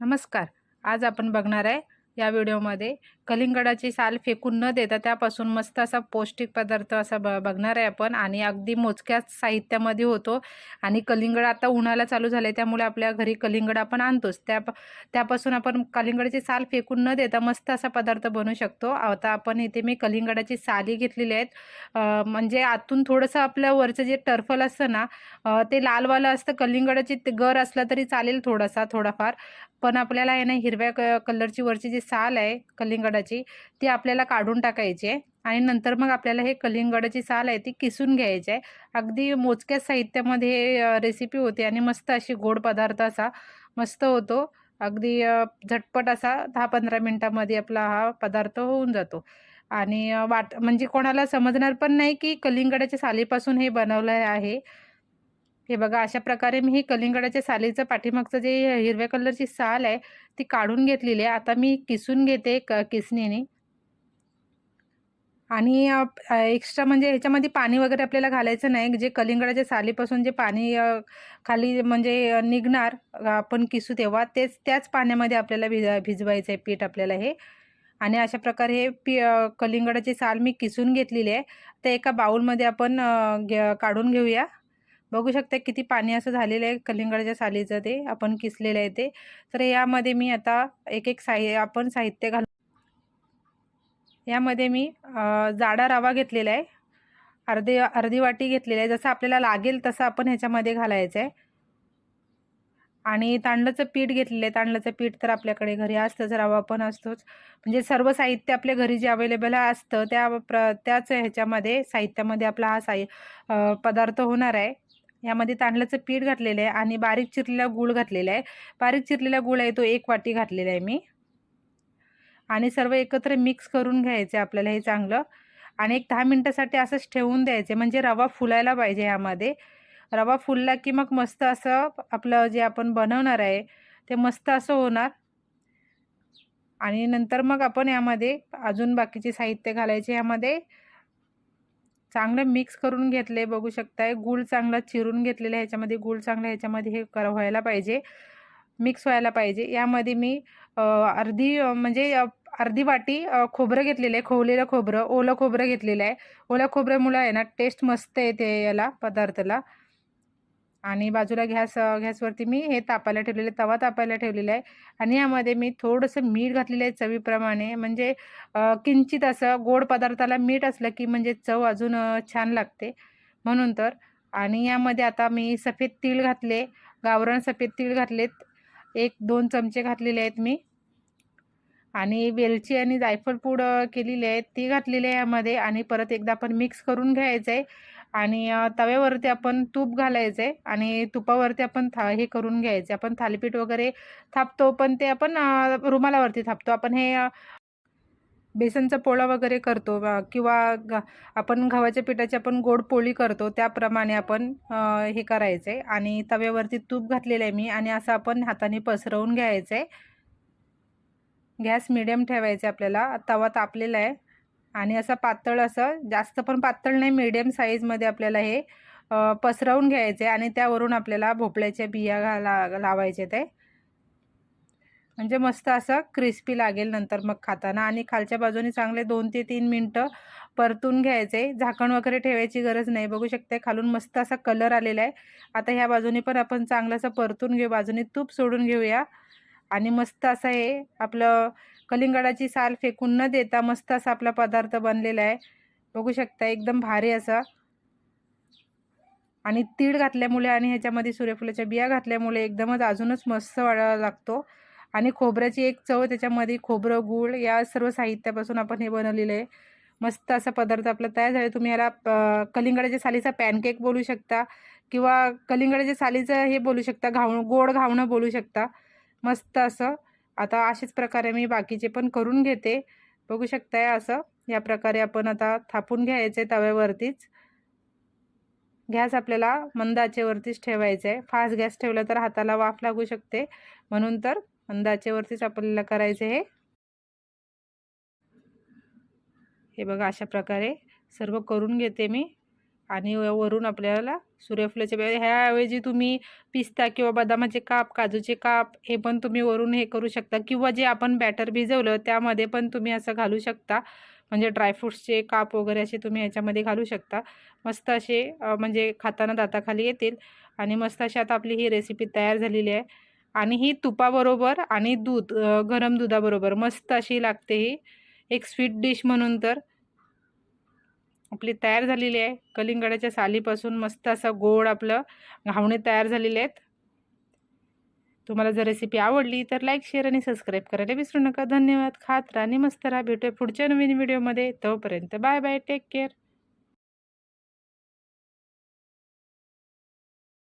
नमस्कार. आज आपण बघणार आहे या व्हिडिओमध्ये कलिंगडाची साल फेकून न देता त्यापासून मस्त असा पौष्टिक पदार्थ असा ब बघणार आहे आपण आणि अगदी मोजक्याच साहित्यामध्ये होतो आणि कलिंगड आता उन्हाळा चालू झालं आहे त्यामुळे आपल्या घरी कलिंगड आपण आणतोच. त्या त्यापासून आपण कलिंगडाची साल फेकून न देता मस्त असा पदार्थ बनवू शकतो. आता आपण इथे मी कलिंगडाची साली घेतलेली आहेत. म्हणजे आतून थोडंसं आपल्या वरचं जे टर्फल असतं ना ते लालवालं असतं. कलिंगडाची गर असला तरी चालेल थोडासा थोडाफार. पण आपल्याला आहे ना हिरव्या क कलरची वरची जी साल आहे कलिंगडाची ती आपल्याला काढून टाकायची आहे. आणि नंतर मग आपल्याला हे कलिंगडाची साल आहे ती किसून घ्यायची आहे. अगदी मोजक्या साहित्यामध्ये हे रेसिपी होते आणि मस्त अशी गोड पदार्थ असा मस्त होतो. अगदी झटपट असा दहा पंधरा मिनटामध्ये आपला हा पदार्थ होऊन जातो. आणि वाट म्हणजे कोणाला समजणार पण नाही की कलिंगडाच्या सालीपासून हे बनवलं आहे. हे बघा अशा प्रकारे मी हे कलिंगडाच्या सालीचं पाठीमागचं जे हिरव्या कलरची साल आहे ती काढून घेतलेली आहे. आता मी किसून घेते क किसणीने. आणि एक्स्ट्रा म्हणजे ह्याच्यामध्ये पाणी वगैरे आपल्याला घालायचं नाही. जे कलिंगडाच्या सालीपासून जे पाणी खाली म्हणजे निघणार आपण किसू तेव्हा तेच त्याच पाण्यामध्ये आपल्याला भिज भिजवायचं आहे पीठ आपल्याला हे. आणि अशा प्रकारे हे पी कलिंगडाची साल मी किसून घेतलेली आहे. तर एका बाऊलमध्ये आपण काढून घेऊया. बघू शकता किती पाणी असं झालेलं आहे कलिंगडाच्या सालीचं ते आपण किसलेलं आहे ते. तर यामध्ये मी आता एक एक साहि आपण साहित्य घाल. यामध्ये मी जाडा रवा घेतलेला आहे. अर्धी अर्धी वाटी घेतलेली आहे. जसं आपल्याला लागेल तसं आपण ह्याच्यामध्ये घालायचं आहे. आणि तांदळाचं पीठ घेतलेलं आहे. तांदळाचं पीठ तर आपल्याकडे घरी असतंच रवा पण असतोच. म्हणजे सर्व साहित्य आपल्या घरी जे अवेलेबल असतं त्या प्र त्याच ह्याच्यामध्ये साहित्यामध्ये आपला हा साहि पदार्थ होणार आहे. यामध्ये तांदळाचं पीठ घातलेलं आहे आणि बारीक चिरलेला गूळ घातलेला आहे. बारीक चिरलेला गूळ आहे तो एक वाटी घातलेला आहे मी. आणि सर्व एकत्र मिक्स करून घ्यायचे आपल्याला हे चांगलं. आणि एक दहा मिनटासाठी असंच ठेवून द्यायचे म्हणजे रवा फुलायला पाहिजे यामध्ये. रवा फुलला की मग मस्त असं आपलं जे आपण बनवणार आहे ते मस्त असं होणार. आणि नंतर मग आपण यामध्ये अजून बाकीचे साहित्य घालायचे यामध्ये. चांगलं मिक्स करून घेतले बघू शकताय. गूळ चांगला चिरून घेतलेलं आहे ह्याच्यामध्ये गूळ चांगलं ह्याच्यामध्ये हे कर व्हायला पाहिजे. मिक्स व्हायला पाहिजे. यामध्ये मी अर्धी म्हणजे अर्धी वाटी खोबरं घेतलेलं आहे खोवलेलं खोबरं ओलं खोबरं घेतलेलं आहे. ओलं खोबऱ्यामुळं आहे ना टेस्ट मस्त येते याला पदार्थाला. आणि बाजूला गॅस गॅसवरती मी हे तापायला ठेवलेलं तवा तापायला ठेवलेला आहे. आणि यामध्ये मी थोडंसं मीठ घातलेलं आहे चवीप्रमाणे. म्हणजे किंचित असं गोड पदार्थाला मीठ असलं की म्हणजे चव अजून छान लागते. म्हणून तर. आणि यामध्ये आता मी सफेद तीळ घातले गावरण सफेद तीळ घातलेत. एक दोन चमचे घातलेले आहेत मी. आणि वेलची आणि जायफळ पूड केलेली आहे ती घातलेली आहे यामध्ये. आणि परत एकदा आपण मिक्स करून घ्यायचं आहे. आणि तव्यावरती आपण तूप घालायचं आहे आणि तुपावरती आपण था हे करून घ्यायचे. आपण थालीपीठ वगैरे थापतो पण ते आपण रुमालावरती थापतो. आपण हे बेसनचा पोळा वगैरे करतो किंवा ग आपण गव्हाच्या पिठाची आपण गोड पोळी करतो त्याप्रमाणे आपण हे करायचं. आहे आणि तव्यावरती तूप घातलेलं आहे मी आणि असं आपण हाताने पसरवून घ्यायचं. आहे गॅस मिडियम ठेवायचा आपल्याला. तवा तापलेला आहे. आणि असं पातळ असं जास्त पण पातळ नाही मिडियम साईजमध्ये आपल्याला हे पसरवून घ्यायचे आणि त्यावरून आपल्याला भोपळ्याच्या बिया घाला लावायचे ते. म्हणजे मस्त असं क्रिस्पी लागेल नंतर मग खाताना. आणि खालच्या बाजूने चांगले दोन ते तीन मिनटं परतून घ्यायचे. झाकण वगैरे ठेवायची गरज नाही. बघू शकते खालून मस्त असा कलर आलेला आहे. आता ह्या बाजूने पण आपण चांगलं असं परतून घेऊ. बाजूने तूप सोडून घेऊया. आणि मस्त असं हे आपलं कलिंगडाची साल फेकून न देता मस्त असा आपला पदार्थ बनलेला आहे. बघू शकता एकदम भारी असा. आणि तीळ घातल्यामुळे आणि ह्याच्यामध्ये सूर्यफुलाच्या बिया घातल्यामुळे एकदमच अजूनच मस्त वाढावा लागतो. आणि खोबऱ्याची एक चव त्याच्यामध्ये खोबरं गूळ या सर्व साहित्यापासून आपण हे बनवलेलं आहे. मस्त असा पदार्थ आपला तयार झाला. तुम्ही याला कलिंगडाच्या सालीचा पॅनकेक बोलू शकता किंवा कलिंगडाच्या सालीचं हे बोलू शकता घावणं गोड घावणं बोलू शकता. मस्त असं. आता अशाच प्रकारे मी बाकीचे पण करून घेते. बघू शकताय असं. या प्रकारे आपण आता थापून घ्यायचे तव्यावरतीच. गॅस आपल्याला मंद आचेवरतीच ठेवायचं आहे. फास्ट गॅस ठेवला तर हाताला वाफ लागू शकते. म्हणून तर मंद आचेवरतीच आपल्याला करायचं हे. हे बघा अशा प्रकारे सर्व करून घेते मी. आणि वरून आपल्याला सूर्यफुलाच्या बिया ह्याऐवजी तुम्ही पिस्ता किंवा बदामाचे काप काजूचे काप हे पण तुम्ही वरून हे करू शकता किंवा जे आपण बॅटर भिजवलं त्यामध्ये पण तुम्ही असं घालू शकता. म्हणजे ड्रायफ्रूट्सचे काप वगैरे असे तुम्ही ह्याच्यामध्ये घालू शकता. मस्त असे म्हणजे खाताना दाताखाली येतील आणि मस्त अशी आता आपली ही रेसिपी तयार झालेली आहे. आणि ही तुपाबरोबर आणि दूध गरम दुधाबरोबर मस्त अशी लागते ही. एक स्वीट डिश म्हणून तर. आपली तयार झालेली आहे. कलिंगडाच्या सालीपासून मस्त असं गोड आपलं घावणे तयार झालेले आहेत. तुम्हाला जर रेसिपी आवडली तर लाईक शेअर आणि सबस्क्राईब करायला विसरू नका. धन्यवाद. खात राणी आणि मस्त राहा. भेटूया पुढच्या नवीन व्हिडिओमध्ये तोपर्यंत बाय बाय टेक केअर